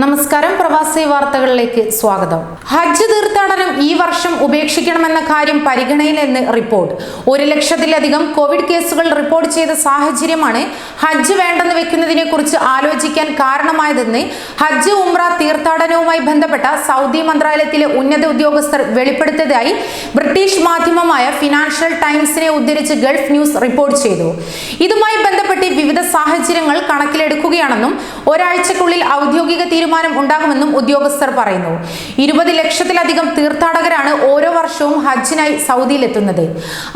നമസ്കാരം. പ്രവാസി വാർത്തകളിലേക്ക് സ്വാഗതം. ഹജ്ജ് തീർത്ഥാടനം ഈ വർഷം ഉപേക്ഷിക്കണമെന്ന കാര്യം പരിഗണനയിലെന്ന് റിപ്പോർട്ട്. ഒരു ലക്ഷത്തിലധികം കോവിഡ് കേസുകൾ റിപ്പോർട്ട് ചെയ്ത സാഹചര്യമാണ് ഹജ്ജ് വേണ്ടെന്ന് വെക്കുന്നതിനെ കുറിച്ച് ആലോചിക്കാൻ കാരണമായതെന്ന് ഹജ്ജ് ഉംറ തീർത്ഥാടനവുമായി ബന്ധപ്പെട്ട സൗദി മന്ത്രാലയത്തിലെ ഉന്നത ഉദ്യോഗസ്ഥർ വെളിപ്പെടുത്തിയതായി ബ്രിട്ടീഷ് മാധ്യമമായ ഫിനാൻഷ്യൽ ടൈംസിനെ ഉദ്ധരിച്ച് ഗൾഫ് ന്യൂസ് റിപ്പോർട്ട് ചെയ്തു. ഇതുമായി ബന്ധപ്പെട്ട് വിവിധ സാഹചര്യങ്ങൾ കണക്കിലെടുക്കുകയാണെന്നും ഒരാഴ്ചക്കുള്ളിൽ ഔദ്യോഗിക തീരുമാനം ഉണ്ടാകുമെന്നും ഉദ്യോഗസ്ഥർ പറയുന്നു. ഇരുപത് ലക്ഷത്തിലധികം തീർത്ഥാടകരാണ് ഓരോ വർഷവും ഹജ്ജിനായി സൗദിയിലെത്തുന്നത്.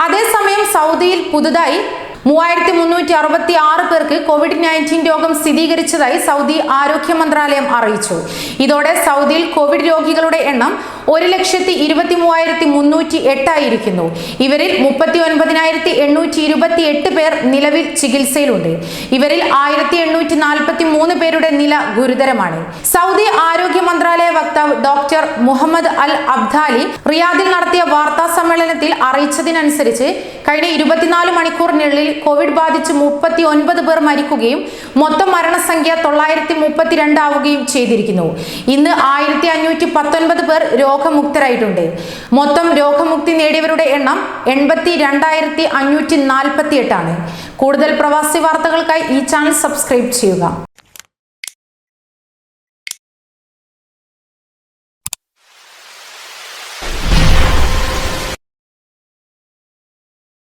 അതേസമയം സൗദിയിൽ പുതുതായി മൂവായിരത്തി മുന്നൂറ്റി അറുപത്തി ആറ് പേർക്ക് കോവിഡ് നയന്റീൻ രോഗം സ്ഥിരീകരിച്ചതായി സൗദി ആരോഗ്യ മന്ത്രാലയം അറിയിച്ചു. ഇതോടെ സൗദിയിൽ കോവിഡ് രോഗികളുടെ എണ്ണം ഒരു ലക്ഷത്തി ഇരുപത്തി മൂവായിരത്തി മുന്നൂറ്റി എട്ടായിരിക്കുന്നു ഇവരിൽ മുപ്പത്തി ഒൻപതിനായിരത്തി എണ്ണൂറ്റി ഇരുപത്തി എട്ട് പേർ നിലവിൽ ചികിത്സയിലുണ്ട്. ഇവരിൽ ആയിരത്തി എണ്ണൂറ്റി നാൽപ്പത്തി മൂന്ന് പേരുടെ നില ഗുരുതരമാണ്. സൗദി ആരോഗ്യ മന്ത്രാലയ വക്താവ് ഡോക്ടർ മുഹമ്മദ് അൽ അബ്ദാലി റിയാദിൽ നടത്തിയ വാർത്താ സമ്മേളനത്തിൽ അറിയിച്ചതിനനുസരിച്ച് കഴിഞ്ഞ ഇരുപത്തിനാല് മണിക്കൂറിനുള്ളിൽ കോവിഡ് ബാധിച്ച് മുപ്പത്തി ഒൻപത് പേർ മരിക്കുകയും മൊത്തം മരണസംഖ്യ തൊള്ളായിരത്തി മുപ്പത്തിരണ്ട് ആവുകയും ചെയ്തിരിക്കുന്നു. ഇന്ന് ആയിരത്തി അഞ്ഞൂറ്റി പത്തൊൻപത് പേർ രോഗമുക്തരായിട്ടുണ്ട്. മൊത്തം രോഗമുക്തി നേടിയവരുടെ എണ്ണം എൺപത്തി രണ്ടായിരത്തി അഞ്ഞൂറ്റി നാൽപ്പത്തി എട്ടാണ് കൂടുതൽ പ്രവാസി വാർത്തകൾക്കായി ഈ ചാനൽ സബ്സ്ക്രൈബ് ചെയ്യുക.